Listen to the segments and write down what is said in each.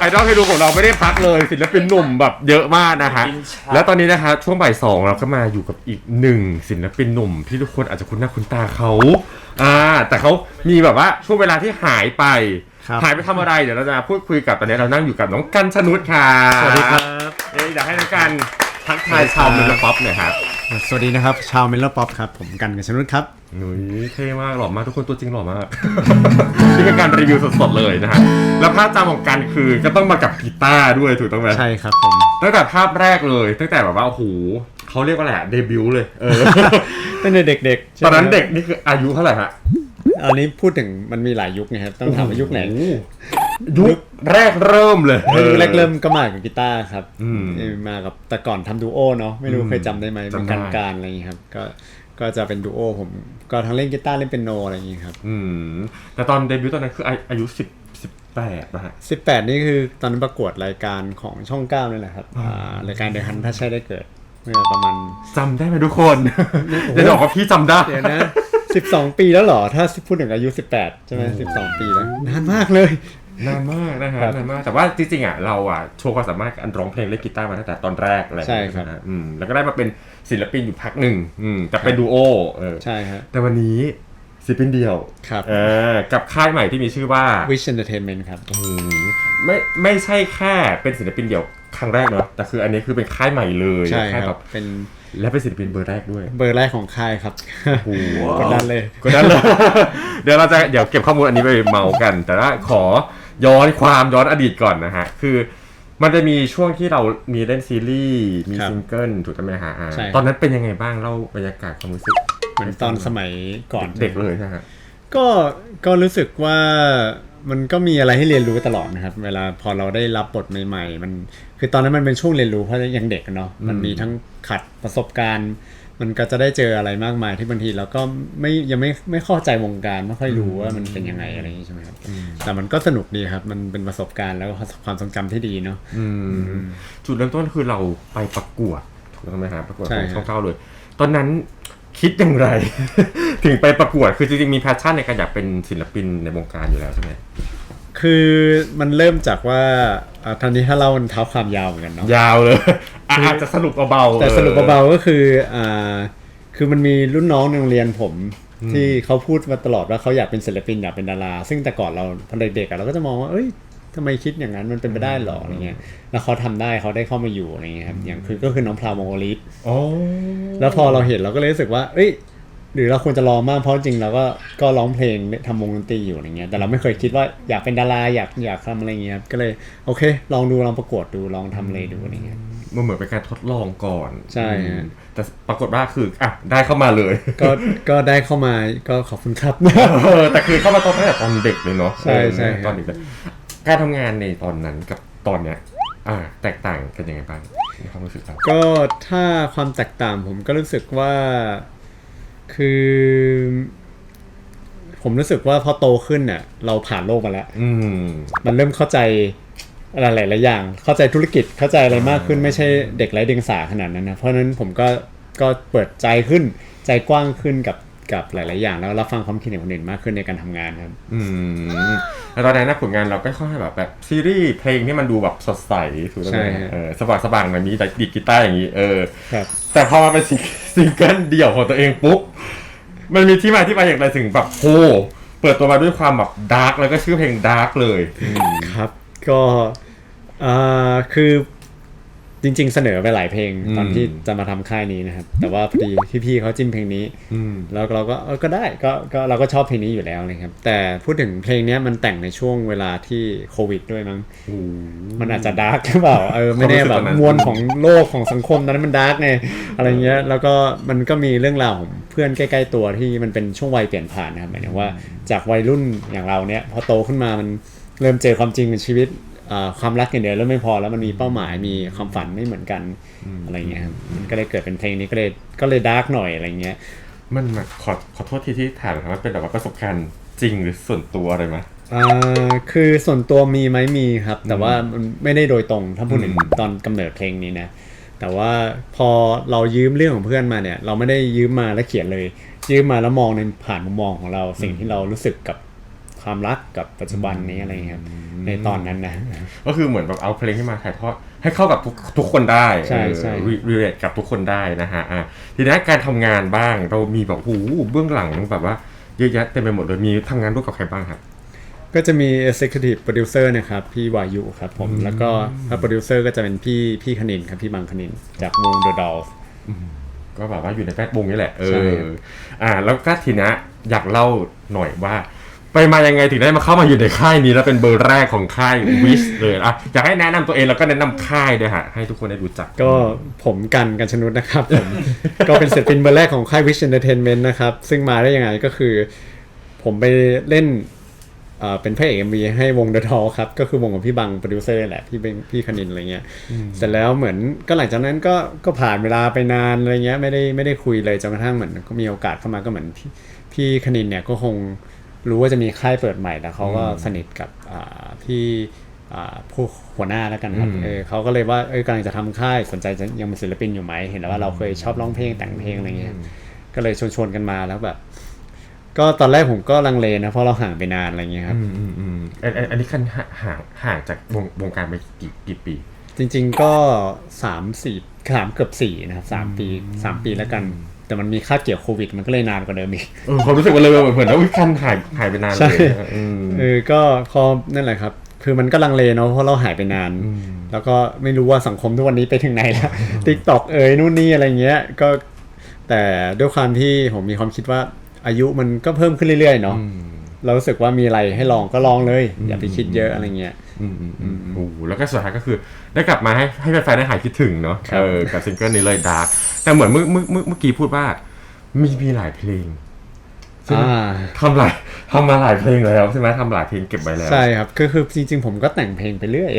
ไอดอลให้ดูของเราไม่ได้พักเลยศิลปินหนุ่มแบบเยอะมากนะฮะศิลปินชายแล้วตอนนี้นะคะช่วงบ่ายสองเราก็มาอยู่กับอีกหนึ่งศิลปินหนุ่มที่ทุกคนอาจจะคุ้นหน้าคุ้นตาเขาอ่าแต่เขามีแบบว่าช่วงเวลาที่หายไปครับหายไปทำอะไรเดี๋ยวเราจะมาพูดคุยกับตอนนี้เรานั่งอยู่กับน้องกันชนุชค่ะสวัสดีครับเอ้ยอยากให้น้องกันทักทายชาวเมลป๊อปหน่อยครับ สวัสดีนะครับ ชาวเมล o ป๊อปครับ ผมกันกันชนุนครับ หนุ่ยเท่มากหล่อมากทุกคนตัวจริงหล่อมาก นี่คือการรีวิวสดๆเลยนะฮะแล้วภาพจำของกันคือก็ต้องมากับกีตาร์ด้วยถูกต้องไหมใช่ครับผม ตั้งแต่ภาพแรกเลย ตั้งแต่แบบว่าโอ้โหเขาเรียกว่าอะไรอะเดบิวต์เลยเออตั้งแต่เด็กๆใช่ตอนนั้นไหมเด็กนี่คืออายุเท่าไหร่ฮะอันนี้พูดถึงมันมีหลายยุคไงครับ ต้องถามว่ายุคไหนโอ้โยุคแรกเริ่มเลยยุคแรกเริ่มก็มากับกีตาร์ครับอืมเออมากับแต่ก่อนทำดูโอเนาะไม่รู้อืมเคยจำได้ไหมจำเป็นได้การการอะไรอย่างงี้ครับก็ก็จะเป็นดูโอผมก็ทั้งเล่นกีตาร์เล่นเปียโนอะไรอย่างงี้ครับอืมแต่ตอนเดบิวต์ตอนนั้นคืออาอายุสิบสิบแปดป่ะฮะ18นี่คือตอนนั้นประกวดรายการของช่อง9นี่แหละครับอ่ารายการเดอะฮันถ้าใช่ได้เกิดเมื่อประมาณจำได้ไหมทุกคนเดี๋ยวจะบอกว่าพี่จำได้เดี๋ยวนะ12ปีแล้วเหรอ ถ้าพูดถึงอายุ18ใช่ไหม12ปีแล้วนานมากเลย นานมากนะฮะครับนานมากแต่ว่าจริงๆอะเราอะโชว์ความสามารถการร้องเพลงเล่นกีตาร์มาตั้งแต่ตอนแรกอะไรอย่างเงี้ยใช่ครับนะฮะอืมแล้วก็ได้มาเป็นศิลปินอยู่พักหนึ่งอืมแต่เป็นดูโอเออใช่ครับแต่วันนี้ศิลปินเดียวครับเออกับค่ายใหม่ที่มีชื่อว่า Wish Entertainment ครับอืมไม่ไม่ใช่แค่เป็นศิลปินเดี่ยวครั้งแรกเนาะแต่คืออันนี้คือเป็นค่ายใหม่เลยใช่ค่ายคแบรับบเป็นและเป็นศิลปินเบอร์แรกด้วย เบอร์แรกของค่ายครับโอ้โหกดดันเลยก็นั่นเลย เดี๋ยวเราจะเดี๋ยวเก็บข้อมูลอันนี้ไปเมากัน แต่ว่าขอ ย้อนความย้อนอดีตก่อนนะฮะ คือมันจะมีช่วงที่เรามีเล่นซีรีส์ มีครับซิงเกิลถูกต้องไหมฮะอ่าใช่ ตอนนั้นเป็นยังไงบ้างเล่าบรรยากาศความรู้สึกเหมือนตอนสมัยก่อนเด็กเลยนะฮะ ก็ก็รู้สึกว่ามันก็มีอะไรให้เรียนรู้ตลอดนะครับ เวลาพอเราได้รับบทใหม่ ๆ มันคือตอนนั้นมันเป็นช่วงเรียนรู้เพราะยังเด็กอะเนาะมันมีทั้งขัดประสบการณ์ มันก็จะได้เจออะไรมากมายที่บางทีเราก็ไม่ยังไม่ไม่เข้าใจวงการไม่ค่อยรู้ว่ามันเป็นยังไงอะไรอย่างนี้ใช่ไหมครับแต่มันก็สนุกดีครับ มันเป็นประสบการณ์แล้วก็ความทรงจำที่ดีเนาะอืมจุดเริ่มต้นคือเราไปประกวดถูกต้องไหมฮะประกวดใช่ของครับช่องเก้าเลย ตอนนั้นคิดอย่างไร ถึงไปประกวดคือจริงๆมีแพชชั่นในการอยากเป็นศิลปินในวงการอยู่แล้วใช่ไหม คือมันเริ่มจากว่าอ่าทันทีถ้าเล่ามันเท้าความยาวเหมือนกันเนาะ ยาวเลยอะอาจจะสรุปเบาๆแต่ออสรุปเบาๆก็คืออ่าคือมันมีรุ่นน้องในโรงเรียนผมที่เขาพูดมาตลอดว่าเขาอยากเป็นศิลปินอยากเป็นดารา ซึ่งแต่ก่อนเราตอนเด็กๆอะเราก็จะมองว่า เอ้ยทำไมคิดอย่างนั้นมันเป็นไปได้หรออะไรเงี้ย แล้วเขาทำได้เขาได้เข้ามาอยู่อะไรเงี้ยครับ อย่างคือก็คือน้องพราวโมโกลิสอ๋อแล้วพอเราเห็นเราก็เลยรู้สึกว่า เอ้ย หรือเราควรจะลองมากเพราะจริงเราก็ก็ร้องเพลงทำวงดนตรีอยู่อะไรเงี้ยแต่เราไม่เคยคิดว่าอยากเป็นดาราอยากอยากทำอะไรเงี้ยครับก็เลยโอเค ลองดูลองประกวดดูลองทำอะไรดูอะไรเงี้ยมันเหมือนเป็นการทดลองก่อนใช่ฮะอืมแต่ปรากฏว่าคืออะได้เข้ามาเลย ก็ก็ได้เข้ามาก็ขอบคุณครับ เออแต่คือเข้ามาตอนตั้งแต่ตอนเด็กเลยเนาะใช่ใช่ เออตอนเด็กเลยการทำงานในตอนนั้นกับตอนเนี้ยอ่า แตกต่างกันยังไงบ้างในความรู้สึกเราก็ถ้าความแตกต่างผมก็รู้สึกว่า คือ ผมรู้สึกว่าพอโตขึ้นเนี่ยเราผ่านโลกมาแล้ว อืม มันเริ่มเข้าใจอะไรหลายๆอย่าง เข้าใจธุรกิจเข้าใจอะไรมากขึ้นไม่ใช่เด็กไร้เดียงสาขนาดนั้นนะเพราะฉะนั้นผมก็ก็เปิดใจขึ้นใจกว้างขึ้นกับกับหลาย ๆ อย่างแล้วรับฟังความคิดเห็นคนอื่นมากขึ้นในการทำงานครับ อืมแล้วตอนนั้นนะผลงานเราก็ค่อยแบบแบบซีรีส์เพลงที่มันดูแบบสดใสถูกต้องไหมใช่ฮะ เออสว่างสว่างๆหน่อยมีแต่ดีดกีตาร์อย่างนี้เออ ครับ แต่พอมาเป็นซิงซิงเกิลเดี่ยวของตัวเองปุ๊บ มันมีที่มาที่ไปอย่างไรถึงแบบโหเปิดตัวมาด้วยความแบบดาร์กแล้วก็ชื่อเพลงดาร์กเลย ครับ ก็อ่าคือ จริง ๆ เสนอไปหลายเพลงตอนที่จะมาทำค่ายนี้นะครับ แต่ว่าพอดีพี่ๆเขาจิ้มเพลงนี้อืมแล้วเราก็เออก็ได้ก็ก็เราก็ชอบเพลงนี้อยู่แล้วนะครับ แต่พูดถึงเพลงเนี้ยมันแต่งในช่วงเวลาที่โควิดด้วยมั้งโอ้โหมันอาจจะดาร์กหรือเปล่าเออไม่แน่แบบความรู้สึกตอนนั้นมวลของโลกของสังคมตอนนั้นมันดาร์กไงอะไรเงี้ยแล้วก็มันก็มีเรื่องราวของเพื่อนใกล้ๆตัวที่มันเป็นช่วงวัยเปลี่ยนผ่านนะครับหมายถึงว่าจากวัยรุ่นอย่างเราเนี้ยพอโตขึ้นมามันเริ่มเจอความจริงในชีวิตอ่า ความรักอย่างเดียวแล้วไม่พอแล้วมันมีเป้าหมายมีความฝันไม่เหมือนกันอะไรเงี้ยครับมันก็เลยเกิดเป็นเพลงนี้ก็เลยก็เลยดาร์กหน่อยอะไรเงี้ยมันแบบขอขอโทษทีที่ถามนะครับมันเป็นแบบว่าประสบการณ์จริงหรือส่วนตัวอะไรไหมอ่าคือส่วนตัวมีไหมมีครับ แต่ว่ามันไม่ได้โดยตรงถ้าพูดถึงอืมตอนกำเนิดเพลงนี้นะแต่ว่าพอเรายืมเรื่องของเพื่อนมาเนี่ย เราไม่ได้ยืมมาแล้วเขียนเลย ยืมมาแล้วมองในผ่านมุมมองของเราสิ่งที่เรารู้สึกกับ ความรักกับปัจจุบันนี้อะไรเงี้ยครับในตอนนั้นนะ ก็คือเหมือนแบบเอาเพลงที่มาถ่ายทอดให้เข้ากับทุกทุกคนได้ใช่ใช่รีเลทกับทุกคนได้นะฮะอะทีนี้การทำงานบ้างเรามีแบบโอ้โหเบื้องหลังแบบว่าเยอะแยะเต็มไปหมดเลยมีทำงานร่วมกับใครบ้างครับก็จะมี executive producer นะครับ พี่วายุครับผม แล้วก็ถ้า producer ก็จะเป็นพี่พี่คณินครับ พี่บังคณิน จากวง The Dolls ก็แบบว่าอยู่ในแวดวงนี่แหละ เอใช่อครับอ่า แล้วก็ทีนี้อยากเล่าหน่อยว่า ไปมายังไงถึงได้มาเข้ามาอยู่ในค่ายนี้แล้วเป็นเบอร์แรกของค่ายวิชเลยอะอยากให้แนะนำตัวเองแล้วก็แนะนำค่ายด้วยฮะให้ทุกคนได้รู้จัก ก็ผมกันกันชนุดนะครับผม ก็เป็นศิลปินเบอร์แรกของค่าย Wish Entertainment นะครับ ซึ่งมาได้ยังไงก็คือ ผมไปเล่นเอ่อเป็นพระเอก MV ให้วง The Doll ครับ ก็คือวงของพี่บังโปรดิวเซอร์แหละ พี่เบงพี่คณินอะไรเงี้ยเสร็จแล้วเหมือนก็หลังจากนั้นก็ก็ผ่านเวลาไปนานอะไรเงี้ยไม่ได้ไม่ได้คุยเลยจนกระทั่งเหมือนก็มีโอกาสเข้ามาก็เหมือนพี่พี่คณินเนี่ยก็คง รู้ว่าจะมีค่ายเปิดใหม่แล้วเขาก็สนิทกับอ่าพี่อ่าผู้หัวหน้าแล้วกันครับอืมเออเขาก็เลยว่าเออกำลังจะทำค่ายสนใจจะยังเป็นศิลปินอยู่ไหมเห็นแล้วว่าเราเคยชอบร้องเพลงแต่งเพลงอะไรเงี้ยก็เลยชวนชวนๆกันมาแล้วแบบ ก็ตอนแรกผมก็ลังเลนะเพราะเราห่างไปนานอะไรเงี้ยครับอืมอืมอืมอันอันอันนี้คันห่างห่างห่างจากวงวงการไปกี่กี่ปี จริง ๆ ก็สามสี่สามเกือบสี่นะครับสามปีสามปีแล้วกัน แต่มันมีคาบเกี่ยวโควิด มันก็เลยนานกว่าเดิมอีกเออความรู้สึกมันเลยเหมือนว่าอุ๊ยคันหายหายไปนานเลใช่ยนะอืมเออก็พอนั่นแหละครับ คือมันก็ลังเลเนาะเพราะเราหายไปนาน แล้วก็ไม่รู้ว่าสังคมทุกวันนี้ไปถึงไหนแล้วติ๊กตอกเอ่ยนู่นนี่อะไรเงี้ย ก็แต่ด้วยความที่ผมมีความคิดว่าอายุมันก็เพิ่มขึ้นเรื่อยๆเนาะเรารู้สึกว่ามีอะไรให้ลองก็ลองเลย อย่าไปคิดเยอะอะไรเงี้ย อืมอืมอืมโอ้โหแล้วก็สุดท้ายก็คือได้กลับมาให้ให้แฟนๆได้หายคิดถึงเนาะครับเออกับซิงเกิลนี้เลยดาร์กแต่เหมือนเมื่อเมื่อเมื่อเมื่อกี้พูดว่า มีมีหลายเพลงซึ่งอ่าทำหลายทำมาหลายเพลงแล้วใช่ไหมทำหลายเพลงเก็บไว้แล้ว ใช่ครับก็คือจริง ๆ ผมก็แต่งเพลงไปเรื่อย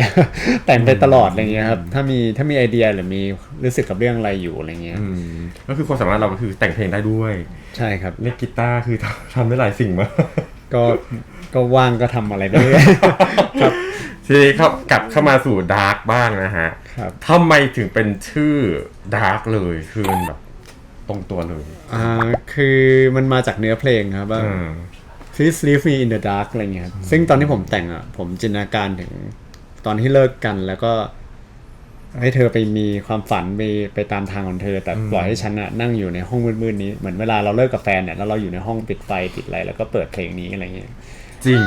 แต่งไปตลอดอะไรเงี้ยครับถ้ามีถ้ามีไอเดียหรือมีรู้สึกกับเรื่องอะไรอยู่อะไรเงี้ยอืมก็คือความสามารถเราก็คือแต่งเพลงได้ด้วย ใช่ครับเล่นกีตาร์คือทำทำได้หลายสิ่งมากก็ ก็ว่างก็ทำอะไรไปเรื่อย ครับทีนี้เข้ากลับเข้ามาสู่ดาร์กบ้างนะฮะครับ ทำไมถึงเป็นชื่อดาร์กเลยคือมันแบบตรงตัวเลยอ่าคือมันมาจากเนื้อเพลงครับว่า อืม Please leave me in the dark อะไรเงี้ยครับซึ่งตอนที่ผมแต่งอะ ผมจินตนาการถึงตอนที่เลิกกันแล้วก็ ให้เธอไปมีความฝันไปไปตามทางของเธอ แต่ปล่อยให้ฉันอะนั่งอยู่ในห้องมืดๆนี้ เหมือนเวลาเราเลิกกับแฟนเนี่ยแล้วเราอยู่ในห้องปิดไฟปิดอะไรแล้วก็เปิดเพลงนี้อะไรเงี้ย จริง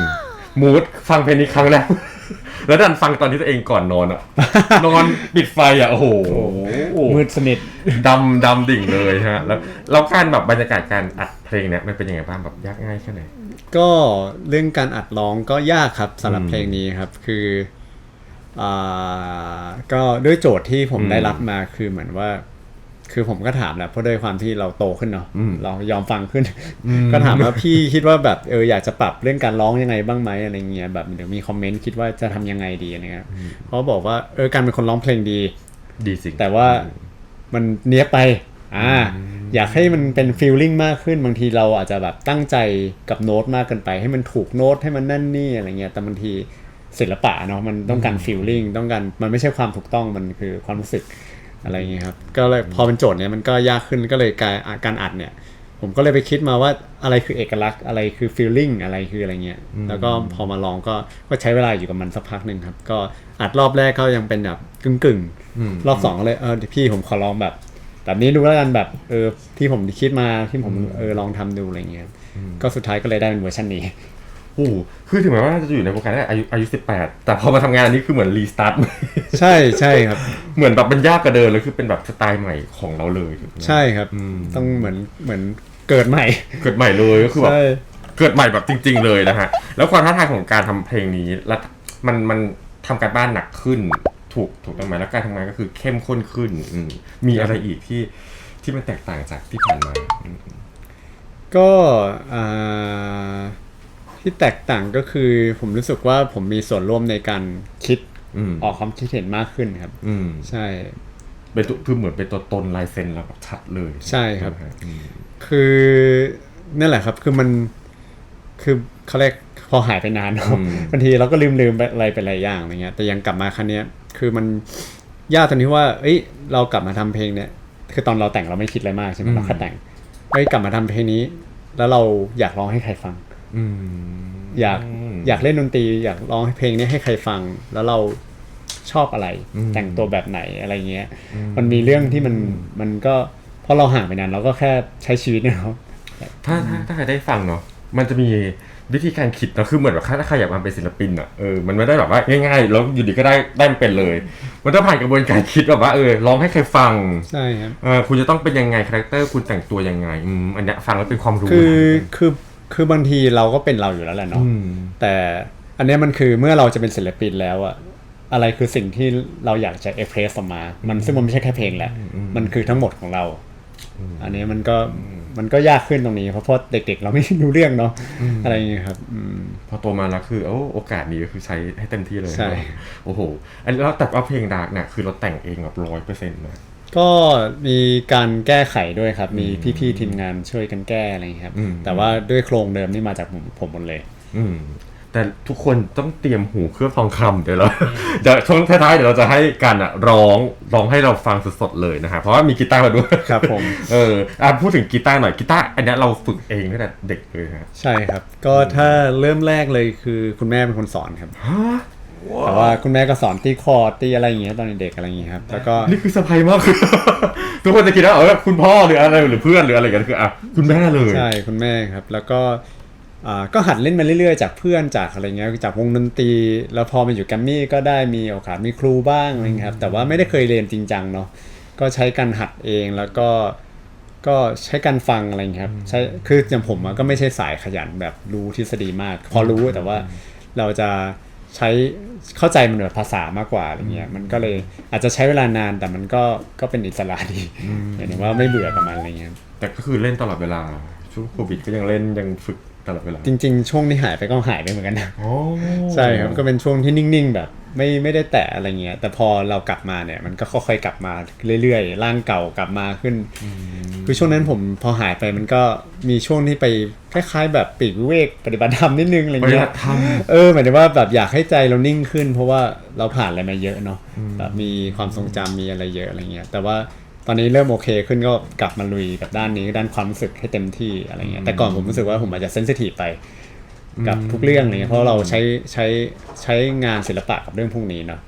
มูดฟังเพลงนี้ครั้งแรก แล้วดันฟังตอนที่ตัวเองก่อนนอนอะ นอนปิดไฟอะโอ้โหมืดสนิทดำดำดิ่งเลยฮะ แล้วแล้วการแบบบรรยากาศการอัดเพลงเนี่ยมันเป็นยังไงบ้างแบบยากง่ายแค่ไหน ก็เรื่องการอัดร้องก็ยากครับสำหรับอืมเพลงนี้ครับ คืออ่าก็ด้วยโจทย์ที่ผมอืมได้รับมาคือเหมือนว่า คือผมก็ถามแหละเพราะด้วยความที่เราโตขึ้นเนาะอืมเรายอมฟังขึ้นอืมก็ถามว่าพี่คิดว่าแบบเอออยากจะปรับเรื่องการร้องยังไงบ้างไหมอะไรเงี้ยแบบเดี๋ยวมีคอมเมนต์คิดว่าจะทำยังไงดีอะไรเงี้ยเขาบอกว่าเออการเป็นคนร้องเพลงดี ดีสิแต่ว่ามันเนี้ยบไปอ่าอยากให้มันเป็นฟีลลิ่งมากขึ้นบางทีเราอาจจะแบบตั้งใจกับโน้ตมากเกินไป ให้มันถูกโน้ตให้มันนั่นนี่อะไรเงี้ยแต่บางทีศิลปะเนาะมันต้องการฟีลลิ่งต้องการมันไม่ใช่ความถูกต้องมันคือความรู้สึก อะไรเงี้ยครับก็เลยพอเป็นโจทย์เนี้ยมันก็ยากขึ้นก็เลยการการอัดเนี่ย ผมก็เลยไปคิดมาว่าอะไรคือเอกลักษณ์อะไรคือฟีลลิ่งอะไรคืออะไรเงี้ยแล้วก็พอมาลองก็ก็ใช้เวลาอยู่กับมันสักพักหนึ่งครับ ก็อัดรอบแรกก็ยังเป็นแบบกึ่งกึ่งๆอืมรอบสองก็เลยเออเดี๋ยวพี่ผมขอลองแบบแบบนี้ดูแล้วกันแบบเออที่ผมคิดมาที่ผมเออลองทำดูอะไรเงี้ยก็สุดท้ายก็เลยได้เป็นเวอร์ชันนี้ โอ้โหคือถึงแม้ว่าจะอยู่ในวงการได้อายุอายุสิบแปดแต่พอมาทำงานอันนี้คือเหมือนรีสตาร์ทใช่ใช่ครับ เหมือนแบบเป็นยากกว่าเดิมเลยคือเป็นแบบสไตล์ใหม่ของเราเลยถูกไหมใช่ครับอืมต้องเหมือนเหมือนเกิดใหม่ เกิดใหม่เลยก็คือแบบใช่เกิดใหม่แบบจริง ๆ เลยนะฮะ แล้วความท้าทายของการทำเพลงนี้แล้วมันมันทำการบ้านหนักขึ้น ถูกถูกต้องไหมแล้วการทำงานก็คือเข้มข้นขึ้นอืมมีอะไรอีกที่ที่มันแตกต่างจากที่ผ่านมาอืมก็อ่า ที่แตกต่างก็คือผมรู้สึกว่าผมมีส่วนร่วมในการคิดอืมออกความคิดเห็นมากขึ้นครับอืมใช่เป็นตัวคือเหมือนเป็นตัวตนลายเซ็นเราแบบชัดเลยใช่ครับนะฮะอืมคือนั่นแหละครับ คือมันคือเขาเรียกพอหายไปนานเนอะบางทีเราก็ลืมลืมๆไปอะไรไปหลายอย่างอะไรเงี้ย แต่ยังกลับมาครั้งเนี้ย คือมันยากตรงที่ว่า เอ้ย เรากลับมาทำเพลงเนี่ย คือตอนเราแต่งเราไม่คิดอะไรมากใช่ไหมเราแค่แต่งเอ้ยกลับมาทำเพลงนี้ แล้วเราอยากร้องให้ใครฟัง อืมอยากอยากเล่นดนตรี อยากร้องเพลงนี้ให้ใครฟัง แล้วเราชอบอะไรอืมแต่งตัวแบบไหนอะไรเงี้ย มันมีเรื่องที่มันมันก็พอเราห่างไปนานเราก็แค่ใช้ชีวิตเนี่ยเนาะถ้าถ้าถ้าใครได้ฟังเนาะมันจะมีวิธีการคิดเนอะคือเหมือนแบบถ้าใครอยากมาเป็นศิลปินอะเออมันไม่ได้แบบว่าง่ายๆแล้วอยู่ดีก็ได้ได้มันเป็นเลย มันต้องผ่านกระบวนการคิดแบบว่าเออร้องให้ใครฟังใช่ครับเออคุณจะต้องเป็นยังไงคาแรคเตอร์คุณแต่งตัวยังไงอืมอันเนี้ยฟังแล้วเป็นความรู้คือนะคือ คือบางทีเราก็เป็นเราอยู่แล้วแหละเนาะอืมแต่อันเนี้ยมันคือเมื่อเราจะเป็นศิลปินแล้วอะอะไรคือสิ่งที่เราอยากจะเอ็กเพรสออกมา มันซึ่งมันไม่ใช่แค่เพลงแหละ มันคือทั้งหมดของเรา อันนี้มันก็มันก็ยากขึ้นตรงนี้เพราะเพราะเด็ก ๆ เราไม่รู้เรื่องเนาะอะไรอย่างเงี้ยครับอืมพอโตมาแล้วคือโอ้โอกาสนี้ก็คือใช้ให้เต็มที่เลยใช่โอ้โหอันแล้วแต่ว่าเพลงดาร์กเนี่ยคือเราแต่งเองแบบร้อยเปอร์เซ็นต์นะ ก็มีการแก้ไขด้วยครับ มีพี่ๆทีมงานช่วยกันแก้อะไรอย่างเงี้ยครับ อืม แต่ว่าด้วยโครงเดิมนี่มาจากผมผมหมดเลย อืม แต่ทุกคนต้องเตรียมหูเคลือบทองคำเดี๋ยวเรา เดี๋ยวช่วงท้ายๆเดี๋ยวเราจะให้กันอะร้องร้องให้เราฟังสดๆเลยนะฮะเพราะว่ามีกีตาร์มาด้วยครับผม เอออะพูดถึงกีตาร์หน่อยกีตาร์อันเนี้ยเราฝึกเองตั้งแต่เด็กเลยฮะใช่ครับ ก็ถ้าเริ่มแรกเลยคือคุณแม่เป็นคนสอนครับ ฮะ แต่ว่าคุณแม่ก็สอนตีคอร์ดตีอะไรอย่างเงี้ยตอนเด็กๆอะไรอย่างเงี้ยครับ แล้วก็นี่คือเซอร์ไพรส์มากทุกคนจะคิดว่าเออคุณพ่อหรืออะไรหรือเพื่อนหรืออะไรกันคืออะคุณแม่เลยใช่คุณแม่ครับ แล้วก็อ่าก็หัดเล่นมาเรื่อยๆ จากเพื่อนจากอะไรเงี้ยจากวงดนตรี แล้วพอมาอยู่แกรมมี่ก็ได้มีโอกาสมีครูบ้างอะไรเงี้ยครับ แต่ว่าไม่ได้เคยเรียนจริงจังเนาะก็ใช้การหัดเองแล้วก็ก็ใช้การฟังอะไรเงี้ยครับใช้คืออย่างผมอะก็ไม่ใช่สายขยันแบบรู้ทฤษฎีมาก พอรู้แต่ว่าเราจะ ใช้เข้าใจมันแบบภาษามากกว่าอะไรเงี้ยมันก็เลยอาจจะใช้เวลานานแต่มันก็ก็เป็นอิสระดีหมายถึงว่าไม่เบื่อกับมันอะไรเงี้ยแต่ก็คือเล่นตลอดเวลาช่วงโควิดก็ยังเล่นยังฝึก ตลอดเวลาจริง ๆ ช่วงที่หายไปก็หายไปเหมือนกันนะโอ้ใช่ครับก็เป็นช่วงที่นิ่งๆ แบบ ไม่ไม่ได้แตะอะไรเงี้ยแต่พอเรากลับมาเนี่ยมันก็ค่อยๆกลับมาเรื่อยๆร่างเก่ากลับมาขึ้น คือช่วงนั้นผมพอหายไปมันก็มีช่วงที่ไปคล้ายๆ แบบปีกวิเวกปฏิบัติธรรมนิดนึงอะไรปฏิเงี้บัยติธรรม เออหมายถึงว่าแบบอยากให้ใจเรานิ่งขึ้น เพราะว่าเราผ่านอะไรมาเยอะเนาะแบบมีความทรงจำมีอะไรเยอะอะไรเงี้ยแต่ว่า ตอนนี้เริ่มโอเคขึ้นก็กลับมาลุยกับด้านนี้ด้านความรู้สึกให้เต็มที่อะไรเงี้ยแต่ก่อนผมรู้สึกว่าผมอาจจะเซนซิทีฟไปกับทุกเรื่องอะไรเงี้ยเพราะเราใช้ใช้ใช้งานศิลปะกับเรื่องพวกนี้เนาะ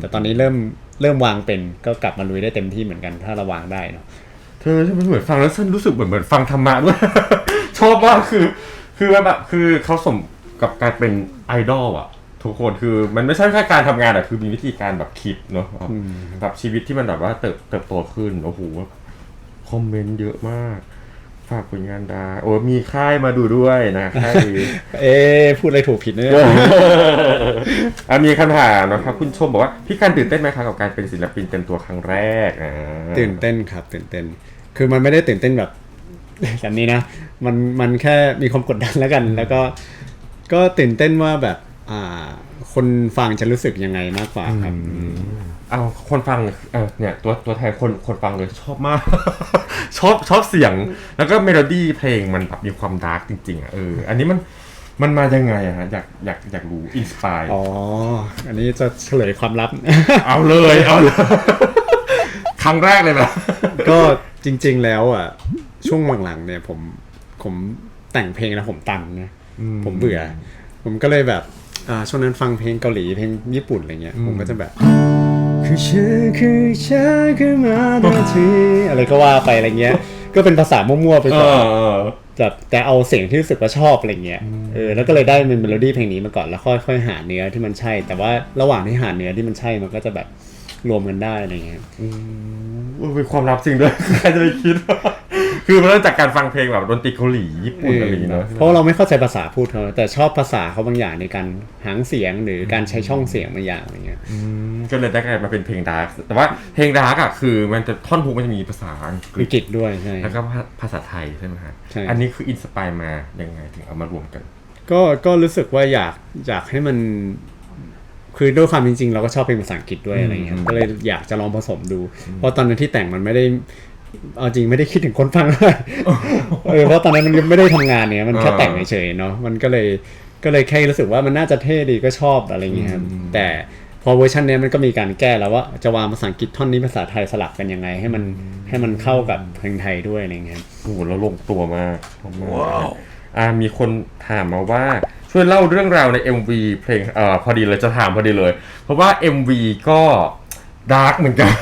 แต่ตอนนี้เริ่มเริ่มวางเป็นก็กลับมาลุยได้เต็มที่เหมือนกันถ้าเราวางได้เนาะเธอฉันเหมือนฟังแล้วฉันรู้สึกเหมือนเหมือนฟังธรรมะด้วย ชอบมากคือ คือมันแบบคือเขาสมกับการเป็นไอดอลอะ ทุกคนคือมันไม่ใช่แค่การทำงานอะคือมีวิธีการแบบคิดเนาะแบบแบบชีวิตที่มันแบบว่าเติบเติบโตขึ้นโอ้โหคอมเมนต์เยอะมาก ฝากผลงานดา โอ้มีค่ายมาดูด้วยนะค่ายเอ๊ะพูดอะไรถูกผิดเนี่ยอะมีคำถามนะครับ คุณชมบอกว่า พี่การตื่นเต้นไหมครับกับการเป็นศิลปินเต็มตัวครั้งแรกอ่าตื่นเต้นครับ ตื่นเต้น คือมันไม่ได้ตื่นเต้นแบบแบบนี้นะ มันมันแค่มีความกดดันแล้วกัน แล้วก็ ก็ตื่นเต้นว่าแบบอ่า คนฟังจะรู้สึกยังไงมากกว่าครับเอาคนฟังเออเนี่ยตัวตัวแทนคนคนฟังเลยชอบมาก ชอบชอบเสียง แล้วก็เมโลดี้เพลงมันแบบมีความดาร์กจริงๆอะเอออันนี้มันมันมายังไงอะฮะอยากอยากอยากรู้อินสปายอ๋อ อันนี้จะเฉลยความลับ เอาเลยเอาเลยครั้งแรกเลยนะก็จริง ๆแล้วอะ ช่วงหลังๆเนี่ยผมผมแต่งเพลงแล้วผมตันนะผมเบื่อ ผมก็เลยแบบอ่า ช่วงนั้นฟังเพลงเกาหลีเพลงญี่ปุ่นอะไรเงี้ยผมก็จะแบบคือฉันคือฉันคือมาทันทีอะไรก็ว่าไปอะไรเงี้ย ก็เป็นภาษามั่วๆไปเอก่อนอเออแบบแต่เอาเสียงที่รู้สึกว่าชอบอะไรเงี้ยเออแล้วก็เลยได้เป็นเมโลดี้เพลงนี้มาก่อนแล้วค่อยๆหาเนื้อที่มันใช่ แต่ว่าระหว่างที่หาเนื้อที่มันใช่มันก็จะแบบ รวมกันได้อะไรเงี้ยเออเป็นความลับจริงด้วย ใครจะไปคิดคือมันเริ่มจากการฟังเพลงแบบดนตรีเกาหลีญี่ปุ่นอะไรอย่างเงี้ยเนอะเพราะเราไม่เข้าใจภาษาพูดเขาแต่ชอบภาษาเขาบางอย่างในการหางเสียงหรือการใช้ช่องเสียงบางอย่างอะไรเงี้ย อืมก็เลยได้กลายมาเป็นเพลงดาร์กแต่ว่าเพลงดาร์กอะคือมันจะท่อนฮุกมันจะมีภาษาอังกฤวิษกฤตด้วยใช่ แล้วก็ภาษาไทยใช่ไหมฮะใช่ อันนี้คืออินสปายมายังไงถึงเอามารวมกัน ก็ก็รู้สึกว่าอยากอยากให้มัน คือด้วยความจริงๆ เราก็ชอบเพลงภาษาอังกฤษด้วยอะไรเงี้ยอืมก็เลยอยากจะลองผสมดู เพราะตอนนั้นที่แต่งมันไม่ได้เอาจริงไม่ได้คิดถึงคนฟังเลยเออเพราะตอนนั้นมันยังไม่ได้ทำงานเนี่ยมันแค่แต่งเฉยๆเนาะมันก็เลยก็เลยแค่รู้สึกว่ามันน่าจะเท่ดีก็ชอบอะไรเงี้ยครับแต่พอเวอร์ชันเนี้ยมันก็มีการแก้แล้วว่าจะวางภาษาอังกฤษท่อนนี้ภาษาไทยสลับกันยังไง ให้มันให้มันเข้ากับเพลงไทยด้วยอะไรเงี้ยโอ้โหแล้วลงตัวมากชอบมากอ่า มีคนถามมาว่าช่วยเล่าเรื่องราวใน MV เพลงเอ่อพอดีเลยจะถามพอดีเลย เพราะว่า MV ก็ดาร์กเหมือนกัน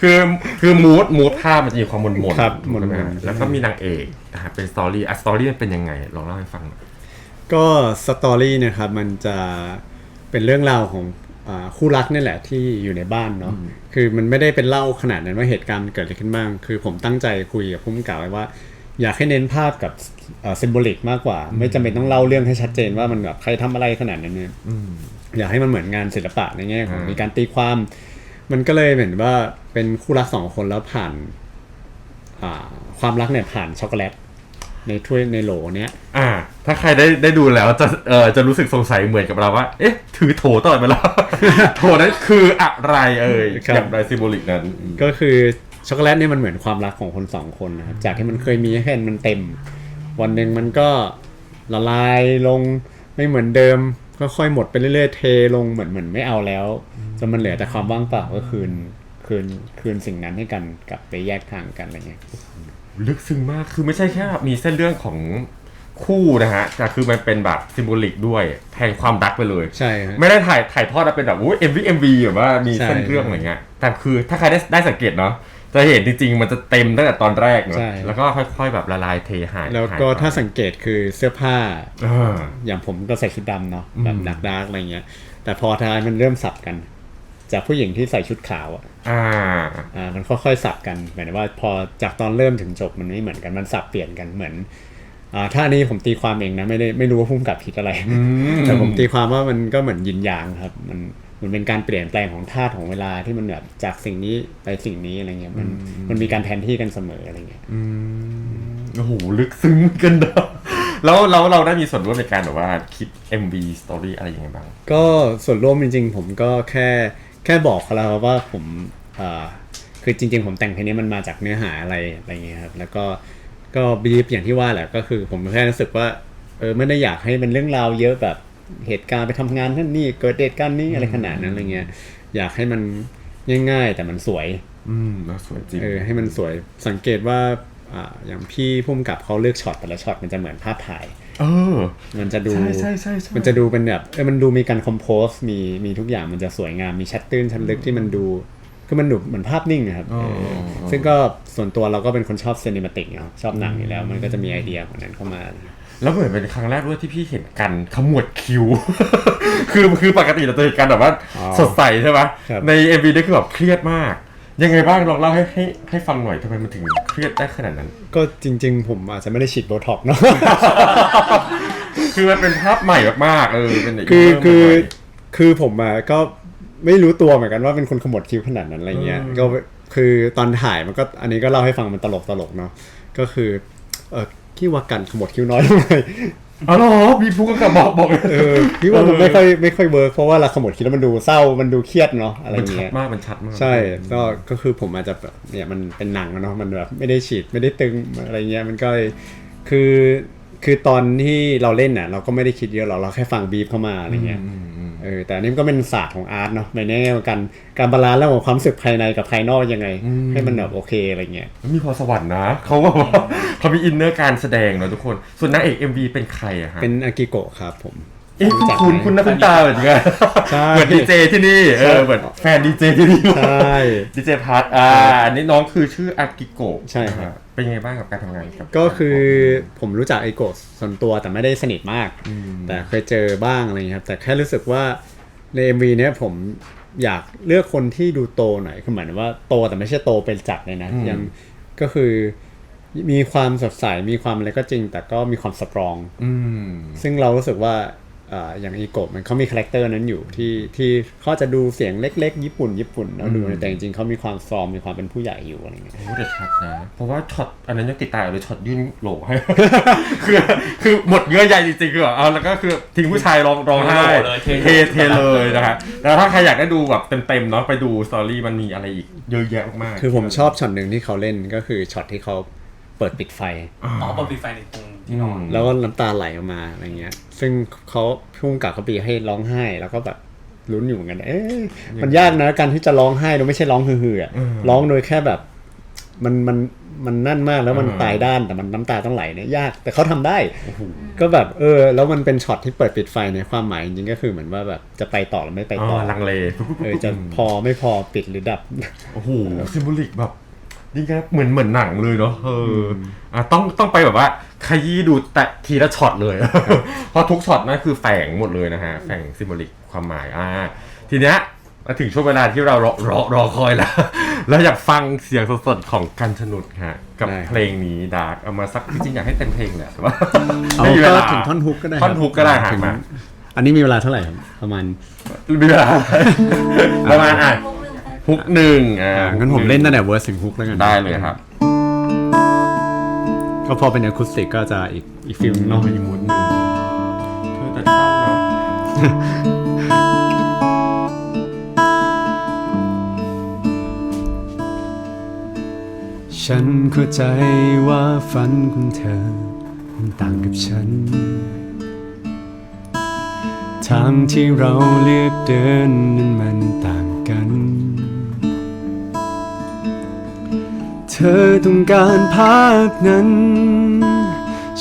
คือคือมูดมูดภาพมันจะมีความมนมนครับหม่นๆใช่ไหฮะแล้วก็มีนางเอกนะฮะเป็นสตอรี่อะสตอรี่มันเป็นยังไง ลองเล่าให้ฟังหน่อยก็สตอรี่นะครับมันจะเป็นเรื่องราวของอาคู่รักนี่แหละที่อยู่ในบ้านเนาะคือมันไม่ได้เป็นเล่าขนาดนั้นว่าเหตุการณ์มันเกิดอะไรขึ้นบ้าง คือผมตั้งใจคุยกับผู้กำกับไว้ว่า อยากให้เน้นภาพกับซิมโบลิกมากกว่า ไม่จำเป็นต้องเล่าเรื่องให้ชัดเจนว่ามันแบบใครทำอะไรขนาดนั้นเนี่ยอยากให้มันเหมือนงานศิลปะในแง่ของอ่ามีมีการตีความ มันก็เลยเหมือนว่าเป็นคู่รักสองคนแล้วผ่านอ่าความรักเนี่ยผ่านช็อกโกแลตในถ้วยในโหลเนี้ย อ่า ถ้าใครได้ได้ดูแล้วจะเออจะรู้สึกสงสัยเหมือนกับเราว่า เอ๊ะ ถือโถตลอดเวลาโถนั้นคืออะไรเอ่ยครับอย่างไรซิมโบลิกนั้น ก็คือ ช็อกโกแลตเนี่ยมันเหมือนความรักของคนสองคนนะครับจากที่มันเคยมีแค่มันเต็ม วันหนึ่งมันก็ละลายลงไม่เหมือนเดิมก็ค่อยหมดไปเรื่อยๆเทลงเหมือนเหมือนไม่เอาแล้วจนมันเหลือแต่ความว่างเปล่าก็คืนคืนคืนสิ่งนั้นให้กันกลับไปแยกทางกันอะไรเงี้ยลึกซึ้งมากคือไม่ใช่แค่มีเส้นเรื่องของคู่นะฮะแต่คือมันเป็นแบบซิมโบลิกด้วยแทนความรักไปเลย ใช่ฮะไม่ได้ถ่ายถ่ายทอดมาเป็นแบบอุ้ยเอ็มวีเอ็มวีแบบว่ามีใช่เส้นเรื่องอะไรเงี้ยแต่คือถ้าใครได้ได้สังเกตเนาะ จะเห็นจริงๆ มันจะเต็มตั้งแต่ตอนแรกเนาะใช่ แล้วก็ค่อยๆแบบละลายเทหายแล้วก็หยไปถ้าสังเกตคือเสื้อผ้าอ่าอย่างผมก็ใส่ชุดดำเนาะแบบอืม ดักดาร์กอะไรเงี้ย แต่พอท้ายมันเริ่มสับกัน จากผู้หญิงที่ใส่ชุดขาวอะอ่า อ่ามันค่อยๆสับกันหมายถึงว่าพอจากตอนเริ่มถึงจบมันไม่เหมือนกันมันสับเปลี่ยนกันเหมือนอ่าถ้าอันนี้ผมตีความเองนะไม่ได้ไม่รู้ว่าพุ่มกับผิดอะไรมแต่ผมตีความว่ามันก็เหมือนยินยางครับ มัน มันเป็นการเปลี่ยนแปลงของธาตุของเวลาที่มันแบบจากสิ่งนี้ไปสิ่งนี้อะไรเงี้ยมันมันมีการแทนที่กันเสมออะไรเงี้ยอืมโอ้โหลึกซึ้งกันเนอะแล้วเราเราได้มีส่วนร่วมในการแบบว่าคิด MV Story อะไรอย่างเงี้ยบ้าง ก็ส่วนร่วมจริงๆ ผมก็แค่แค่บอกเขาแล้วว่าผมอ่าคือจริง ๆ ผมแต่งเพลงนี้มันมาจากเนื้อหาอะไรอะไรเงี้ยครับแล้วก็ก็บีฟอย่างที่ว่าแหละก็คือผมแค่รู้สึกว่าเออไม่ได้อยากให้เป็นเรื่องราวเยอะแบบ เหตุการณ์ไปทำงานนั่นนี่เกิดเหตุการณ์นี้อะไรขนาดนั้นอะไรเงี้ยอยากให้มันง่ายๆ แต่มันสวย อืมแล้วสวยจริงเออให้มันสวยสังเกตว่าอ่าอย่างพี่พุ่มกับเขาเลือกช็อตแต่ละช็อตมันจะเหมือนภาพถ่ายเออ มันจะดูใช่ใช่ใช่ใช่มันจะดูเป็นแบบเออมันดูมีการคอมโพสมีมีทุกอย่างมันจะสวยงามมีชัดตื้นชัดลึกที่มันดู คือมันดูเหมือนภาพนิ่งอะครับอ๋อเออซึ่งก็ส่วนตัวเราก็เป็นคนชอบซีนิมาติกเนาะชอบหนังอยู่แล้ว มันก็จะมีไอเดียของนั้นเข้ามา แล้วเหมือนเป็นครั้งแรกด้วยที่พี่เห็นกันขมวดคิ้ว คือคือปกติเราจะเห็นกันแบบว่าอ๋อสดใสใช่ไหมครับ ใน MV นี่คือแบบเครียดมาก ยังไงบ้างลองเล่าให้ให้ให้ฟังหน่อยทำไมมันถึงเครียดได้ขนาดนั้น ก็จริง ๆ ผมอาจจะไม่ได้ฉีดโบท็อกซ์เนาะ คือมันเป็นภาพใหม่มากๆเออเป็นกคือเรื่องคือใหม่คือผมอะก็ ไม่รู้ตัวเหมือนกันว่าเป็นคนขมวดคิ้วขนาดนั้นอะไรเงี้ยอืมก็คือตอนถ่ายมันก็อันนี้ก็เล่าให้ฟังมันตลกตลกๆเนาะก็คือเออพี่ว่ากันขมวดคิ้วน้อยทำไมอ๋อเหรอมีผู้กำกับบอกบอกเออพี่ว่ามันไม่ค่อยไม่ค่อยเวิร์กเพราะว่าเราขมวดคิ้วแล้วมันดูเศร้ามันดูเครียดเนาะอะไรมันชัดเงี้ยมากมันชัดมาก ใช่ก็ก็คือผมอาจจะแบบเนี่ยมันเป็นหนังอะเนาะมันแบบไม่ได้ฉีดไม่ได้ตึงอะไรเงี้ยมันก็เลยคือคือตอนที่เราเล่นน่ะ เราก็ไม่ได้คิดเยอะหรอกเราแค่ฟังบีฟเข้ามาอะไรเงี้ยอืมอืม เออแต่อันนี้มันก็เป็นศาสตร์ของอาร์ตเนาะในแง่ของการการบาลานซ์ระหว่างความรู้สึกภายในกับภายนอกยังไง ให้มันแบบโอเคอะไรเงี้ยมีพรสวรรค์นะเขาบอกว่าเขามีอินเนอร์การแสดงนะทุกคน ส่วนนางเอก MV เป็นใครอะฮะเป็นอากิโกะครับผม เอ๊ะรู้จักคุณไหมคุณนะคุณตาเหมือนกันใช่ เหมือนดีเจที่นี่เออเหมือนแฟนดีเจที่นี่ใช่ ดีเจพัทอ่าอันนี้น้องคือชื่ออากิโกะใช่ครับ เป็นยังไงบ้างกับการทำงานกับก็คือผมรู้จักไอโกะส่วนตัวแต่ไม่ได้สนิทมาก แต่เคยเจอบ้างอะไรเงี้ยครับ แต่แค่รู้สึกว่าใน MV เนี้ยผมอยากเลือกคนที่ดูโตหน่อยคือหมายถึงว่าโตแต่ไม่ใช่โตเป็นจัดเลยนะยังก็คือมีความสดใสมีความอะไรก็จริง แต่ก็มีความสตรอง อืมซึ่งเรารู้สึกว่า อ่าอย่างอีโกะมันเขามีคาแรคเตอร์นั้นอยู่ที่ที่เขาจะดูเสียงเล็กๆ ญี่ปุ่น ญี่ปุ่นแล้วดูแต่จริงๆเขามีความฟอร์มมีความเป็นผู้ใหญ่อยู่อะไรเงี้ยโอ้แต่ชัดนะ เพราะว่าช็อตอันนั้นยังติดตาอยู่เลยช็อตยื่นโหลให้คือคือหมดเงื่อใยจริงๆคือแบบเอาแล้วก็คือทิ้งผู้ชายร้องร้องไห้เทเลยเทเทเทเลยนะฮะแล้วถ้าใครอยากได้ดูแบบเต็มๆเนาะไปดูสตอรี่มันมีอะไรอีกเยอะแยะมากๆคือผมชอบช็อตหนึ่งที่เขาเล่นก็คือช็อตที่เขาเปิดปิดไฟอ่าอ๋อเปิดปิดไฟในตรง ที่นอนแล้วก็น้ำตาไหลออกมาอะไรเงี้ย ซึ่งเขาพุ่งกับเขาปีให้ร้องไห้ แล้วก็แบบลุ้นอยู่เหมือนกัน เอ๊ะมันยากนะการที่จะร้องไห้โดยไม่ใช่ร้องฮือๆอะร้องโดยแค่แบบ มันมันมันนั่นมากแล้วมันตายด้านแต่มันน้ำตาต้องไหลเนี่ยยากแต่เขาทำได้ก็แบบเออ แล้วมันเป็นช็อตที่เปิดปิดไฟในยความหมายจริงๆก็คือเหมือนว่าแบบจะไปต่อหรือไม่ไปอ๋ต่ออลังเลเออจะพอไม่พอปิดหรือดับโอ้โหซิมโบลิกแบบ นี่ก็เหมือนเหมือนหนังเลยเนาะเอออะต้องต้องไปแบบว่าขยี้ดูแต่ทีละช็อตเลย เพราะทุกช็อตนั่นคือแฝงหมดเลยนะฮะแฝงซิมโบลิกความหมายอ่าทีเนี้ยมาถึงช่วงเวลาที่เรารอรอรอคอยแล้ว เราอยากฟังเสียงสดๆของกันชนุดฮะกับได้ครับเพลงนี้ดาร์กเอามาสักจริงๆอยากให้เต็มเพลงแหละแต่ว่าเอาไม่มีเวก็ลาถึงท่อนฮุกก็ได้ท่อนฮุกก็ได้ฮะถึงมาอันนี้มีเวลาเท่าไหร่ครับประมาณมีเวลาประมาณอะ ฮุกหนึ่งอ่าอ่างั้นผมเล่นตั้งแต่เวอร์สถึงฮุกแล้วกันได้เลยครับ ก็พอเป็นอะคูสติกก็จะอีกอีกฟิลนึงเนาะอีกมูดหนึ่งเธอแต่เศร้าเนาะฉันเข้าใจว่าฝันของเธอมันต่างกับฉัน ทางที่เราเลือกเดินนั้นมันต่างกัน เธอต้องการภาพนั้น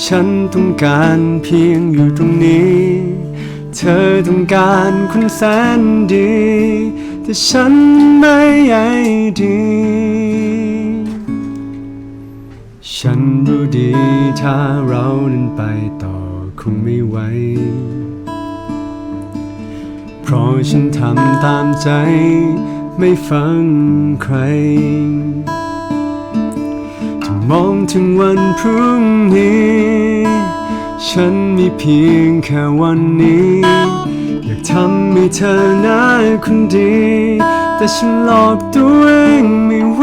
ฉันต้องการเพียงอยู่ตรงนี้ เธอต้องการคนแสนดี แต่ฉันไม่ใยดีฉันรู้ดีถ้าเรานั้นไปต่อคงไม่ไหว เพราะฉันทำตามใจ ไม่ฟังใคร จะมองถึงวันพรุ่งนี้ ฉันมีเพียงแค่วันนี้ อยากทำให้เธอหน้าคนดี แต่ฉันหลอกตัวเองไม่ไหว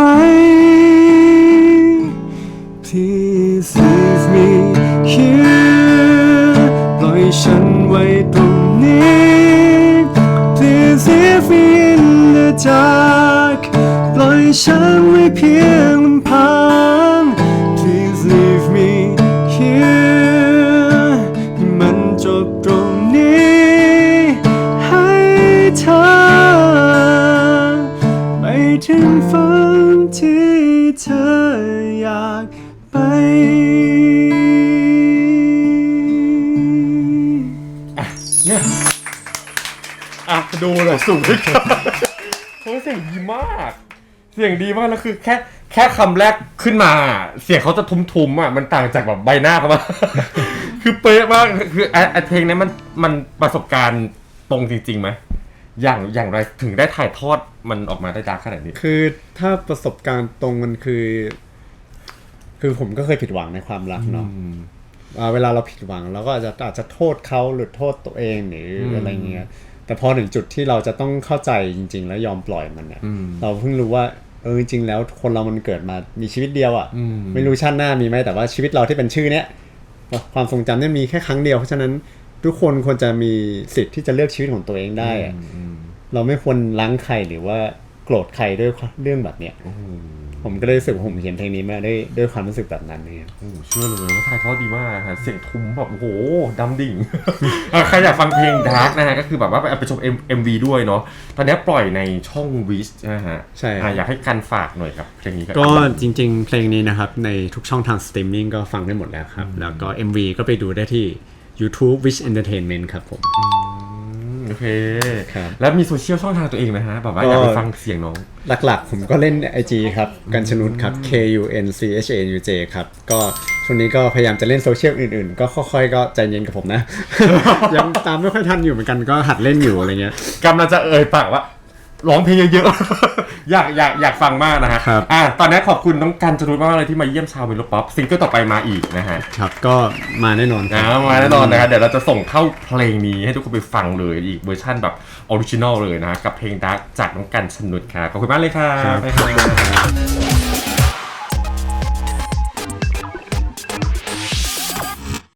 Please leave me here ปล่อยฉันไว้ตรงนี้ Please leave me in the dark ปล่อยฉันไว้เพียงลำพัง ดูเลยสูงขึ้นโอ้ยเสียงดีมาก เสียงดีมากแล้วคือแค่แค่คำแรกขึ้นมา เสียงเขาจะทุ้มๆอะมันต่างจากแบบใบหน้าเขามากคือเป๊ะมากคือไอ้ไอ้เพลงนี้มันมันประสบการณ์ตรงจริงๆไหมอย่างอย่างไรถึงได้ถ่ายทอดมันออกมาได้ดาร์กขนาดนี้ คือถ้าประสบการณ์ตรงมันคือ คือผมก็เคยผิดหวังในความรักเนาะอ่าเวลาเราผิดหวังเราก็อาจจะอาจจะโทษเขาหรือโทษตัวเองหรืออมอะไรเงี้ย แต่พอถึงจุดที่เราจะต้องเข้าใจจริง ๆ แล้วยอมปล่อยมันเนี่ยอืมเราเพิ่งรู้ว่าเออจริง ๆ แล้วคนเรามันเกิดมามีชีวิตเดียวอะ่ะอืมไม่รู้ชาติหน้ามีไหมแต่ว่าชีวิตเราที่เป็นชื่อเนี้ยความทรงจำเนี่ยมีแค่ครั้งเดียวเพราะฉะนั้นทุกคนควรจะมีสิทธิ์ที่จะเลือกชีวิตของตัวเองได้อะอืมเราไม่ควรล้างใครหรือว่าโกรธใครด้วยเรื่องแบบเนี้ยโอ้โห ผมก็เลยรู้สึกว่าผมเขียนเพลงนี้มาได้ด้วยความรู้สึกแบบนั้นเนี่ยโอ้โหเชื่อเลยว่าถ่ายทอดดีมากฮะเสียงทุ้มแบบโอ้โหดำดิ่ง อะใครอยากฟังเพลงดาร์กนะฮะก็คือแบบว่าไปไปชม M MV ด้วยเนาะตอนนี้ปล่อยในช่องวิชนะฮะใช่ครับ อะอยากให้กันฝากหน่อยครับเพลงนี้บ ก็จริงๆ เพลงนี้นะครับ ในทุกช่องทางสตรีมมิ่งก็ฟังได้หมดแล้วครับ แล้วก็ MV ก็ไปดูได้ที่ YouTube Wish Entertainment ครับผม อืมโอเค ครับ แล้วมีโซเชียลช่องทางตัวเองไหมฮะแบบว่าก็อยากไปฟังเสียงน้อง หลักๆ ผมก็เล่น IG ครับ กันชนุดครับ K U N C H A U J ครับ ก็ช่วงนี้ก็พยายามจะเล่นโซเชียลอื่นๆ ก็ค่อยๆ ก็ใจเย็นกับผมนะ ยังตามไม่ค่อยทันอยู่เหมือนกันก็หัดเล่นอยู่อะไรเงี้ย กำลังจะเอ่ยปากว่า ร้องเพลงเยอะๆ อยากอยากอยากฟังมากนะฮะครับ อะตอนนี้ขอบคุณน้องกันจรุดมากเลยที่มาเยี่ยมชาวเมโลป๊อปซิงเกิลต่อไปมาอีกนะฮะครับก็มาแน่นอนคนะรับมาแน่นอนนะครับเดี๋ยวเราจะส่งเข้าเพลงนี้ให้ทุกคนไปฟังเลยอีกเวอร์ชั่นแบบออริจินอลเลยนะกับเพลงดักจากน้องกันชนุดครับขอบคุณมากเลยครับครับบ๊ายบาย